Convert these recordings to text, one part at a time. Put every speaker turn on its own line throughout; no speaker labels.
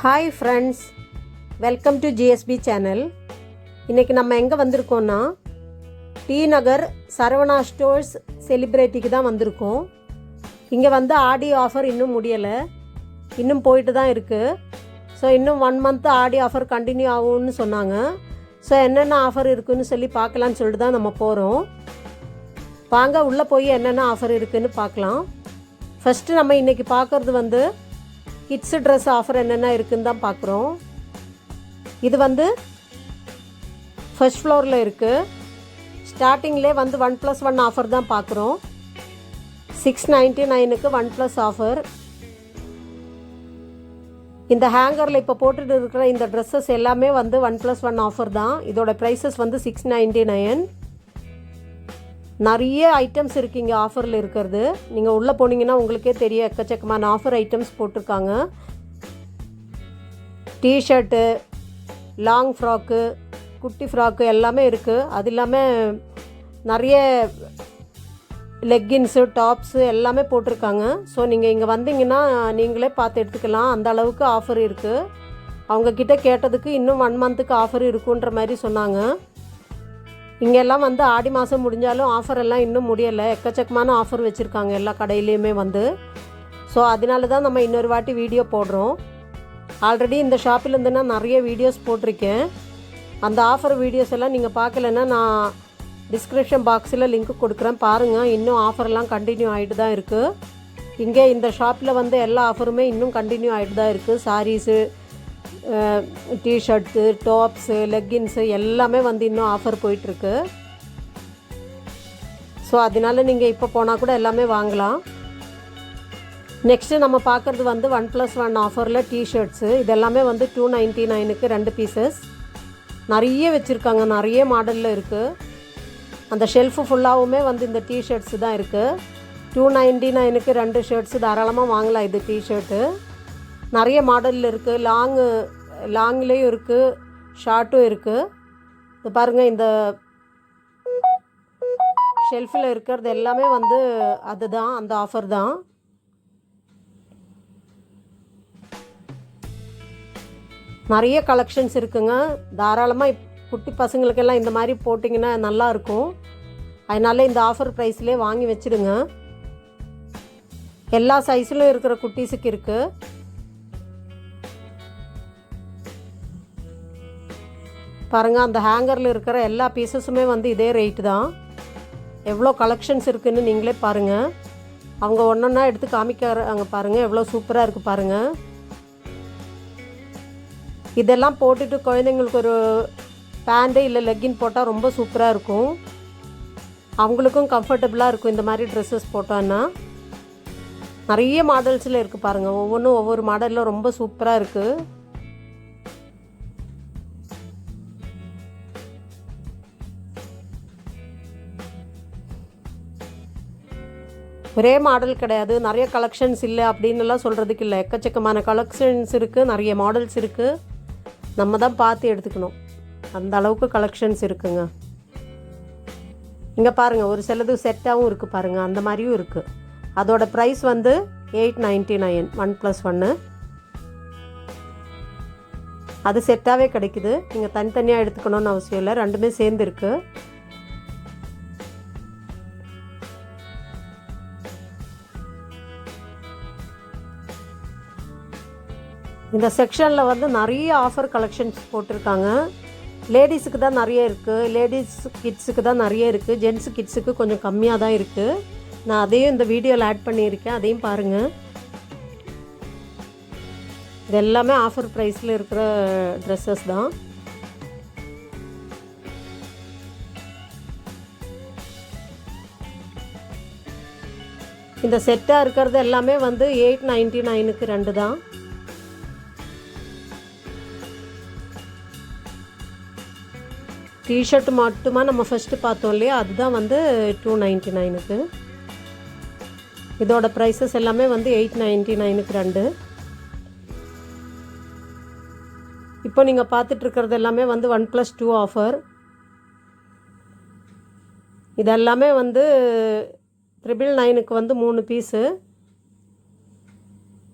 Hi friends welcome to GSP channel இன்றைக்கி நம்ம எங்கே வந்திருக்கோம்னா டி நகர் சரவணா ஸ்டோர்ஸ் செலிப்ரிட்டிக்கு தான் வந்திருக்கோம். இங்கே வந்து ஆடி ஆஃபர் இன்னும் முடியலை. இன்னும் போயிட்டு தான் இருக்குது ஸோ இன்னும் one month Aadi offer continue ஆகும்னு சொன்னாங்க. ஸோ என்னென்ன ஆஃபர் இருக்குன்னு சொல்லி பார்க்கலான்னு சொல்லிட்டு தான் நம்ம போகிறோம் வாங்க உள்ளே போய் என்னென்ன ஆஃபர் இருக்குன்னு பார்க்கலாம். ஃபஸ்ட்டு நம்ம இன்றைக்கி பார்க்குறது வந்து கிட்ஸு ட்ரெஸ் ஆஃபர் என்னென்ன இருக்குன்னு தான் பார்க்குறோம். இது வந்து ஃபர்ஸ்ட் ஃப்ளோரில் இருக்குது ஸ்டார்டிங்லே வந்து ஒன் ப்ளஸ் ஒன் ஆஃபர் தான் பார்க்குறோம். சிக்ஸ் நைன்ட்டி நைனுக்கு ஒன் ப்ளஸ் ஆஃபர் இந்த ஹேங்கரில் இப்போ போட்டுட்டு இருக்கிற இந்த ட்ரெஸ்ஸஸ் எல்லாமே வந்து ஒன் ப்ளஸ் ஒன் ஆஃபர் தான். இதோட ப்ரைஸஸ் வந்து சிக்ஸ் நைன்ட்டி நைன் நிறைய ஐட்டம்ஸ் இருக்குது இங்கே ஆஃபரில் இருக்கிறது. நீங்கள் உள்ளே போனீங்கன்னா உங்களுக்கே தெரியும் எக்கச்சக்கமான ஆஃபர் ஐட்டம்ஸ் போட்டிருக்காங்க. டிஷர்ட்டு லாங் ஃப்ராக்கு குட்டி ஃப்ராக்கு எல்லாமே இருக்குது அது இல்லாமல் நிறைய லெக்கின்ஸு டாப்ஸு எல்லாமே போட்டிருக்காங்க. ஸோ நீங்கள் இங்கே வந்தீங்கன்னா நீங்களே பார்த்து எடுத்துக்கலாம். அந்த அளவுக்கு ஆஃபர் இருக்குது அவங்கக்கிட்ட கேட்டதுக்கு இன்னும் ஒன் மந்த்துக்கு ஆஃபர் இருக்குன்ற மாதிரி சொன்னாங்க. இங்கெல்லாம் வந்து ஆடி மாதம் முடிஞ்சாலும் ஆஃபர் எல்லாம் இன்னும் முடியலை. எக்கச்சக்கமான ஆஃபர் வச்சுருக்காங்க எல்லா கடையிலையுமே வந்து. ஸோ அதனால தான் நம்ம இன்னொரு வாட்டி வீடியோ போடுறோம். ஆல்ரெடி இந்த ஷாப்பில் நான் நிறைய வீடியோஸ் போட்டிருக்கேன். அந்த ஆஃபர் வீடியோஸ் எல்லாம் நீங்கள் பார்க்கலன்னா நான் டிஸ்கிரிப்ஷன் பாக்ஸில் லிங்க் கொடுக்குறேன். பாருங்கள் இன்னும் ஆஃபர்லாம் கண்டினியூ ஆகிட்டு தான் இருக்குது இங்கே இந்த ஷாப்பில் வந்து எல்லா ஆஃபருமே இன்னும் கண்டினியூ ஆகிட்டு தான் இருக்குது சாரீஸு டிஷர்ட்ஸு டாப்ஸு லெக்கின்ஸு எல்லாமே வந்து இன்னும் ஆஃபர் போயிட்டுருக்கு. ஸோ அதனால நீங்கள் இப்போ போனால் கூட எல்லாமே வாங்கலாம். நெக்ஸ்ட்டு நம்ம பார்க்குறது வந்து ஒன் ப்ளஸ் ஒன் ஆஃபரில் டிஷர்ட்ஸு இதெல்லாமே வந்து டூ நைன்ட்டி நைனுக்கு ரெண்டு பீசஸ் நிறைய வச்சுருக்காங்க நிறைய மாடலில் இருக்குது அந்த ஷெல்ஃபு ஃபுல்லாகவுமே வந்து இந்த டிஷர்ட்ஸு தான் இருக்குது டூ நைன்ட்டி நைனுக்கு ரெண்டு ஷர்ட்ஸு தாராளமாக வாங்கலாம் இது டிஷர்ட்டு நிறைய மாடலில் இருக்குது லாங்கு லாங்லேயும் இருக்குது ஷார்ட்டும் இருக்குது இது பாருங்கள் இந்த ஷெல்ஃபில் இருக்கிறது எல்லாமே வந்து அதுதான் அந்த ஆஃபர் தான். நிறைய கலெக்ஷன்ஸ் இருக்குங்க. தாராளமாக குட்டி பசங்களுக்கெல்லாம் இந்த மாதிரி போட்டிங்கன்னா நல்லாயிருக்கும் அதனால இந்த ஆஃபர் ப்ரைஸ்லேயே வாங்கி வச்சுடுங்க எல்லா சைஸ்லையும் இருக்கிற குட்டீஸுக்கு இருக்குது பாருங்கள் அந்த ஹேங்கரில் இருக்கிற எல்லா பீசஸுமே வந்து இதே ரேட்டு தான். எவ்வளோ கலெக்ஷன்ஸ் இருக்குதுன்னு நீங்களே பாருங்கள் அவங்க ஒன்றொன்னா எடுத்து காமிக்கிறாங்க பாருங்கள் எவ்வளோ சூப்பராக இருக்குது பாருங்கள் இதெல்லாம் போட்டுட்டு குழந்தைங்களுக்கு ஒரு பேண்ட்டு இல்லை லெக்கின் போட்டால் ரொம்ப சூப்பராக இருக்கும். அவங்களுக்கும் கம்ஃபர்டபுளாக இருக்கும் இந்த மாதிரி ட்ரெஸ்ஸஸ் போட்டோன்னா. நிறைய மாடல்ஸில் இருக்குது பாருங்கள் ஒவ்வொன்றும் ஒவ்வொரு மாடலில் ரொம்ப சூப்பராக இருக்குது ஒரே மாடல் கிடையாது. நிறைய கலெக்ஷன்ஸ் இல்லை அப்படின்னுலாம் சொல்கிறதுக்கு இல்லை. எக்கச்சக்கமான கலெக்ஷன்ஸ் இருக்குது நிறைய மாடல்ஸ் இருக்குது நம்ம தான் பார்த்து எடுத்துக்கணும். அந்த அளவுக்கு கலெக்ஷன்ஸ் இருக்குங்க. இங்கே பாருங்கள் ஒரு சிலது செட்டாகவும் இருக்குது பாருங்கள் அந்த மாதிரியும் இருக்குது அதோட ப்ரைஸ் வந்து eight ninety nine one plus ஒன்று அது செட்டாகவே கிடைக்குது. நீங்கள் தனித்தனியாக எடுத்துக்கணும்னு அவசியம் இல்லை. ரெண்டுமே சேர்ந்துருக்குது இந்த செக்ஷனில் வந்து நிறைய ஆஃபர் கலெக்ஷன்ஸ் போட்டிருக்காங்க. லேடிஸுக்கு தான் நிறைய இருக்குது லேடிஸ் கிட்ஸுக்கு தான் நிறைய இருக்குது ஜென்ஸு கிட்ஸுக்கு கொஞ்சம் கம்மியாக தான் இருக்குது நான் அதையும் இந்த வீடியோவில் ஆட் பண்ணியிருக்கேன். அதையும் பாருங்கள் இது எல்லாமே ஆஃபர் ப்ரைஸில் இருக்கிற ட்ரெஸ்ஸஸ் தான். இந்த செட்டாக இருக்கிறது எல்லாமே வந்து எயிட் நைன்ட்டி நைனுக்கு ரெண்டு தான். டிஷர்ட் மட்டுமா நம்ம ஃபஸ்ட்டு பார்த்தோம் இல்லையா? அதுதான் வந்து டூ நைன்ட்டி நைனுக்கு இதோட ப்ரைஸஸ் எல்லாமே வந்து எயிட் நைன்ட்டி நைனுக்கு ரெண்டு. இப்போ நீங்கள் பார்த்துட்ருக்கிறது எல்லாமே வந்து ஒன் ப்ளஸ் டூ ஆஃபர் இதெல்லாமே வந்து ட்ரிபிள் நைனுக்கு வந்து மூணு பீஸு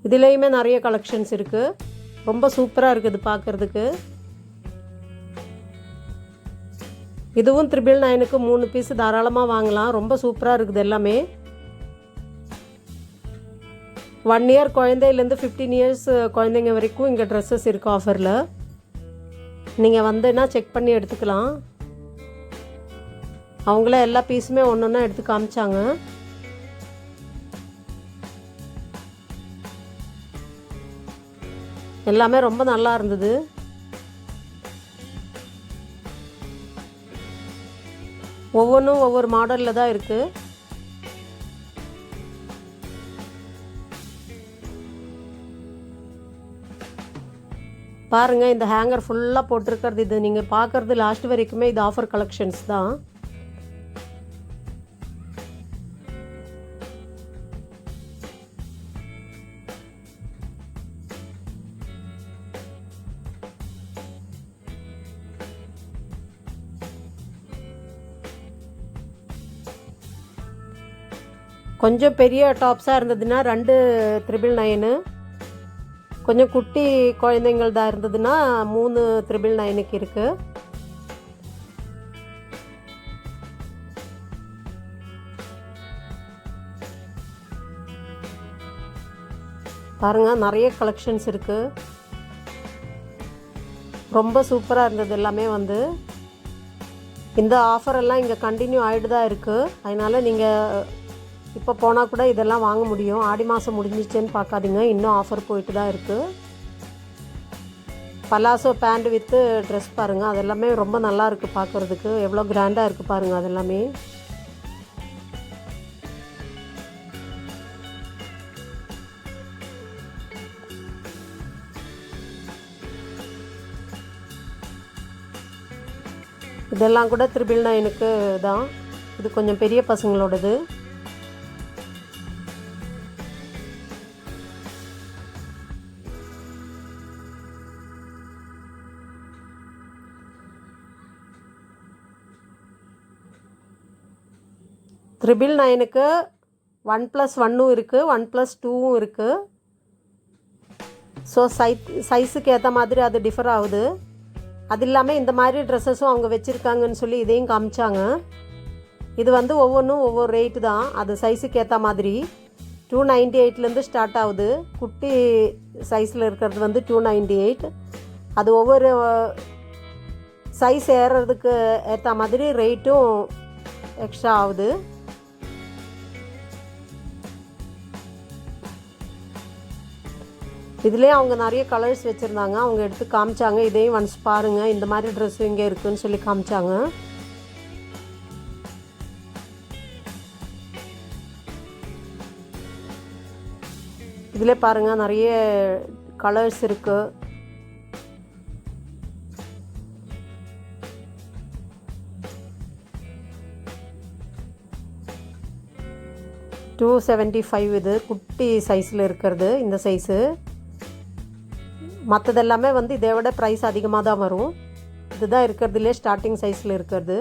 இதுலேயுமே நிறைய கலெக்ஷன்ஸ் இருக்குது ரொம்ப சூப்பராக இருக்குது பார்க்குறதுக்கு. இதுவும் த்ரிபிள் நைனுக்கு மூணு பீஸ் தாராளமாக வாங்கலாம். ரொம்ப சூப்பராக இருக்குது எல்லாமே. ஒன் இயர் குழந்தையிலேருந்து ஃபிஃப்டீன் இயர்ஸ் குழந்தைங்க வரைக்கும் இங்கே ட்ரெஸ்ஸஸ் இருக்குது ஆஃபரில் நீங்கள் வந்தேன்னா செக் பண்ணி எடுத்துக்கலாம். அவங்கள எல்லா பீஸுமே ஒன்று ஒன்றா எடுத்து காமிச்சாங்க. எல்லாமே ரொம்ப நல்லா இருந்தது. ஒவ்வொன்றும் ஒவ்வொரு மாடலில் தான் இருக்குது பாருங்கள் இந்த ஹேங்கர் ஃபுல்லாக போட்டிருக்கிறது. இது நீங்கள் பார்க்குறது லாஸ்ட் வரைக்குமே இது ஆஃபர் கலெக்ஷன்ஸ் தான். கொஞ்சம் பெரிய டாப்ஸாக இருந்ததுன்னா ரெண்டு த்ரிபிள் நைனு கொஞ்சம் குட்டி குழந்தைங்கள் தான் இருந்ததுன்னா மூணு த்ரிபிள் நைனுக்கு இருக்குது பாருங்கள் நிறைய கலெக்ஷன்ஸ் இருக்குது ரொம்ப சூப்பராக இருந்தது எல்லாமே வந்து. இந்த ஆஃபர் எல்லாம் இங்கே கண்டினியூ ஆகிட்டு தான் இருக்குது அதனால் நீங்கள் இப்போ போனால் கூட இதெல்லாம் வாங்க முடியும். ஆடி மாதம் முடிஞ்சிச்சேன்னு பார்க்காதீங்க. இன்னும் ஆஃபர் போயிட்டு தான் இருக்குது பலாசோ பேண்ட் வித்து ட்ரெஸ் பாருங்கள் அதெல்லாமே ரொம்ப நல்லா இருக்குது பார்க்குறதுக்கு. எவ்வளோ கிராண்டாக இருக்குது பாருங்கள் அதெல்லாமே. இதெல்லாம் கூட த்ரிபிள் நைனுக்கு தான். இது கொஞ்சம் பெரிய பசங்களோடது. த்ரிபிள் நைனுக்கு ஒன் ப்ளஸ் ஒன்னும் இருக்குது ஒன் ப்ளஸ் டூவும் இருக்குது ஸோ சை சைஸுக்கு ஏற்ற மாதிரி அது டிஃபர் ஆகுது. அது இல்லாமல் இந்த மாதிரி ட்ரெஸ்ஸஸும் அவங்க வச்சுருக்காங்கன்னு சொல்லி இதையும் காமிச்சாங்க. இது வந்து ஒவ்வொன்றும் ஒவ்வொரு ரேட்டு தான். அது சைஸுக்கு ஏற்ற மாதிரி டூ நைன்டி எயிட்லேருந்து ஸ்டார்ட் ஆகுது. குட்டி சைஸில் இருக்கிறது வந்து டூ நைன்டி எயிட் அது ஒவ்வொரு சைஸ் ஏறுறதுக்கு ஏற்ற மாதிரி ரேட்டும் எக்ஸ்ட்ரா ஆகுது. இதுலேயே அவங்க நிறைய கலர்ஸ் வச்சுருந்தாங்க. அவங்க எடுத்து காமிச்சாங்க. இதையும் ஒன்ஸ் பாருங்கள் இந்த மாதிரி ட்ரெஸ் இங்கே இருக்குன்னு சொல்லி காமிச்சாங்க. இதில் பாருங்கள் நிறைய கலர்ஸ் இருக்குது டூ செவன்ட்டி ஃபைவ் இது. குட்டி சைஸில் இருக்கிறது. இந்த சைஸு மற்றதெல்லாமே வந்து இதை விட ப்ரைஸ் அதிகமாக தான் வரும். இதுதான் இருக்கிறதுலே ஸ்டார்டிங் சைஸில் இருக்கிறது.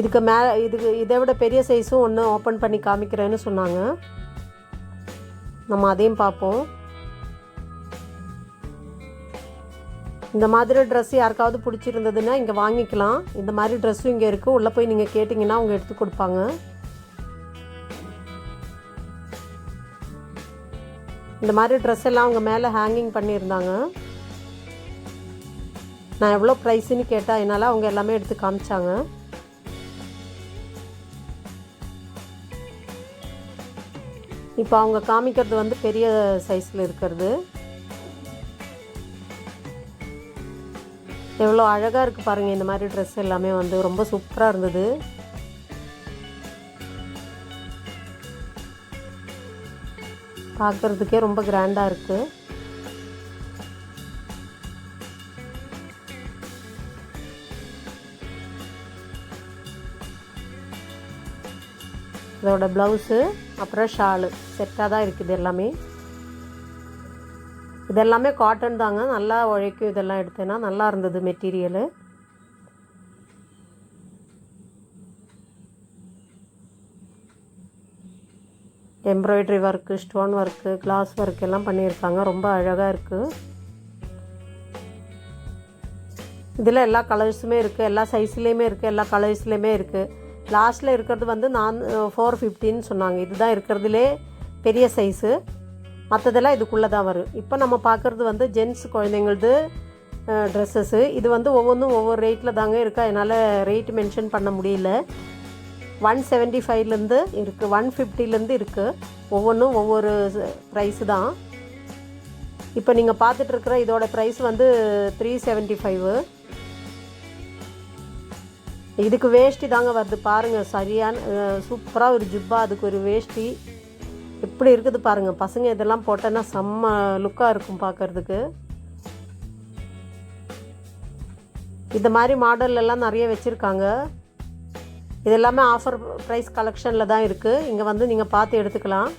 இதுக்கு மே இதுக்கு இதை விட பெரிய சைஸும் ஒன்று ஓப்பன் பண்ணி காமிக்கிறேன்னு சொன்னாங்க. நம்ம அதையும் பார்ப்போம். இந்த மாதிரி ட்ரெஸ் யாருக்காவது பிடிச்சிருந்ததுன்னா இங்கே வாங்கிக்கலாம். இந்த மாதிரி ட்ரெஸ்ஸும் இங்கே இருக்குது உள்ளே போய் நீங்கள் கேட்டிங்கன்னா அவங்க எடுத்து கொடுப்பாங்க. இந்த மாதிரி ட்ரெஸ் எல்லாம் அவங்க மேலே ஹேங்கிங் பண்ணியிருந்தாங்க. நான் எவ்வளோ ப்ரைஸுன்னு கேட்டால் என்னால் அவங்க எல்லாமே எடுத்து காமிச்சாங்க. இப்போ அவங்க காமிக்கிறது வந்து பெரிய சைஸில் இருக்கிறது. எவ்வளோ அழகாக இருக்குது பாருங்கள் இந்த மாதிரி ட்ரெஸ் எல்லாமே வந்து. ரொம்ப சூப்பராக இருந்தது. பார்க்குறதுக்கே ரொம்ப கிராண்டாக இருக்குது இதோட ப்ளவுஸு அப்புறம் ஷாலு செட்டாக தான் இருக்குது எல்லாமே. இதெல்லாமே காட்டன் தாங்க. நல்லா உழைக்கும் இதெல்லாம் எடுத்தேன்னா நல்லா இருந்தது material embroidery work stone work glass work எல்லாம் பண்ணியிருக்காங்க. ரொம்ப அழகாக இருக்குது இதில் எல்லா கலர்ஸுமே இருக்குது எல்லா சைஸ்லேயுமே இருக்குது எல்லா கலர்ஸ்லேயுமே இருக்குது லாஸ்ட்டில் இருக்கிறது வந்து நான் ஃபோர் ஃபிஃப்டின்னு சொன்னாங்க. இதுதான் இருக்கிறதுலே பெரிய சைஸு மற்றதெல்லாம் இதுக்குள்ளே தான் வரும். இப்போ நம்ம பார்க்குறது வந்து ஜென்ஸ் குழந்தைங்களது ட்ரெஸ்ஸஸ்ஸு இது வந்து ஒவ்வொன்றும் ஒவ்வொரு ரேட்டில் தாங்க இருக்கா. என்னால் ரேட் மென்ஷன் பண்ண முடியல. ஒன் செவன்ட்டி ஃபைவ்லேருந்து இருக்குது ஒன் ஃபிஃப்டிலேருந்து இருக்குது ஒவ்வொன்றும் ஒவ்வொரு ப்ரைஸு தான். இப்போ நீங்கள் பார்த்துட்ருக்குற இதோட ப்ரைஸ் வந்து த்ரீ செவன்ட்டி ஃபைவு இதுக்கு வேஷ்டி தாங்க வருது. பாருங்கள் சரியான சூப்பராக ஒரு ஜிப்பா. அதுக்கு ஒரு வேஷ்டி. எப்படி இருக்குது பாருங்கள் பசங்க இதெல்லாம் போட்டோன்னா செம்ம லுக்காக இருக்கும் பார்க்குறதுக்கு. இந்த மாதிரி மாடல் எல்லாம் நிறைய வச்சுருக்காங்க. இது எல்லாமே ஆஃபர் ப்ரைஸ் கலெக்ஷனில் தான் இருக்குது இங்கே வந்து நீங்கள் பார்த்து எடுத்துக்கலாம்.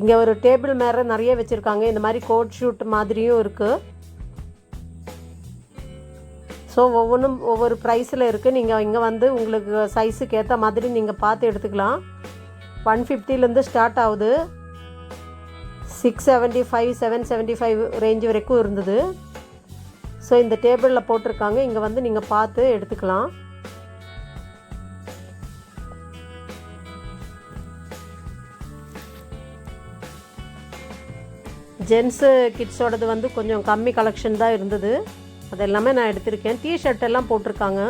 இங்கே ஒரு டேபிள் மேலே நிறைய வச்சுருக்காங்க. இந்த மாதிரி கோட் ஷூட் மாதிரியும் இருக்குது ஸோ ஒவ்வொன்றும் ஒவ்வொரு ப்ரைஸில் இருக்குது நீங்கள் இங்கே வந்து உங்களுக்கு சைஸுக்கு ஏற்ற மாதிரி நீங்கள் பார்த்து எடுத்துக்கலாம். ஒன் ஃபிஃப்டிலேருந்து ஸ்டார்ட் ஆகுது six seventy five seven seventy five range வரைக்கும் இருந்தது. ஸோ இந்த டேபிளில் போட்டிருக்காங்க. இங்கே வந்து நீங்கள் பார்த்து எடுத்துக்கலாம். ஜென்ஸு கிட்ஸோடது வந்து கொஞ்சம் கம்மி கலெக்ஷன் தான் இருந்தது. அது எல்லாமே நான் எடுத்திருக்கேன். டிஷர்ட் எல்லாம் போட்டிருக்காங்க.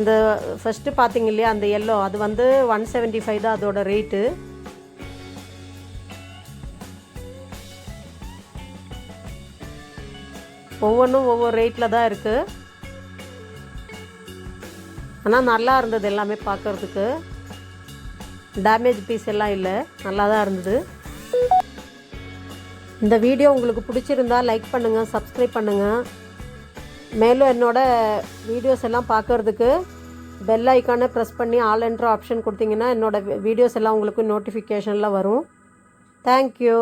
இந்த ஃபஸ்ட்டு பார்த்தீங்க இல்லையா அந்த எல்லோ அது வந்து ஒன் செவன்ட்டி ஃபைவ் தான் அதோட ரேட்டு ஒவ்வொன்றும் ஒவ்வொரு ரேட்டில் தான் இருக்குது ஆனால் நல்லா இருந்தது எல்லாமே பார்க்குறதுக்கு டேமேஜ் பீஸ் எல்லாம் இல்லை. நல்லா தான் இருந்தது. இந்த வீடியோ உங்களுக்கு பிடிச்சிருந்தா லைக் பண்ணுங்கள் சப்ஸ்கிரைப் பண்ணுங்கள் மேலும் என்னோடய வீடியோஸ் எல்லாம் பார்க்குறதுக்கு பெல் ஐக்கானை ப்ரெஸ் பண்ணி ஆல் என்ட்ரு ஆப்ஷன் கொடுத்தீங்கன்னா என்னோடய வீடியோஸ் எல்லாம் உங்களுக்கு நோட்டிஃபிகேஷனில் வரும். தேங்க்யூ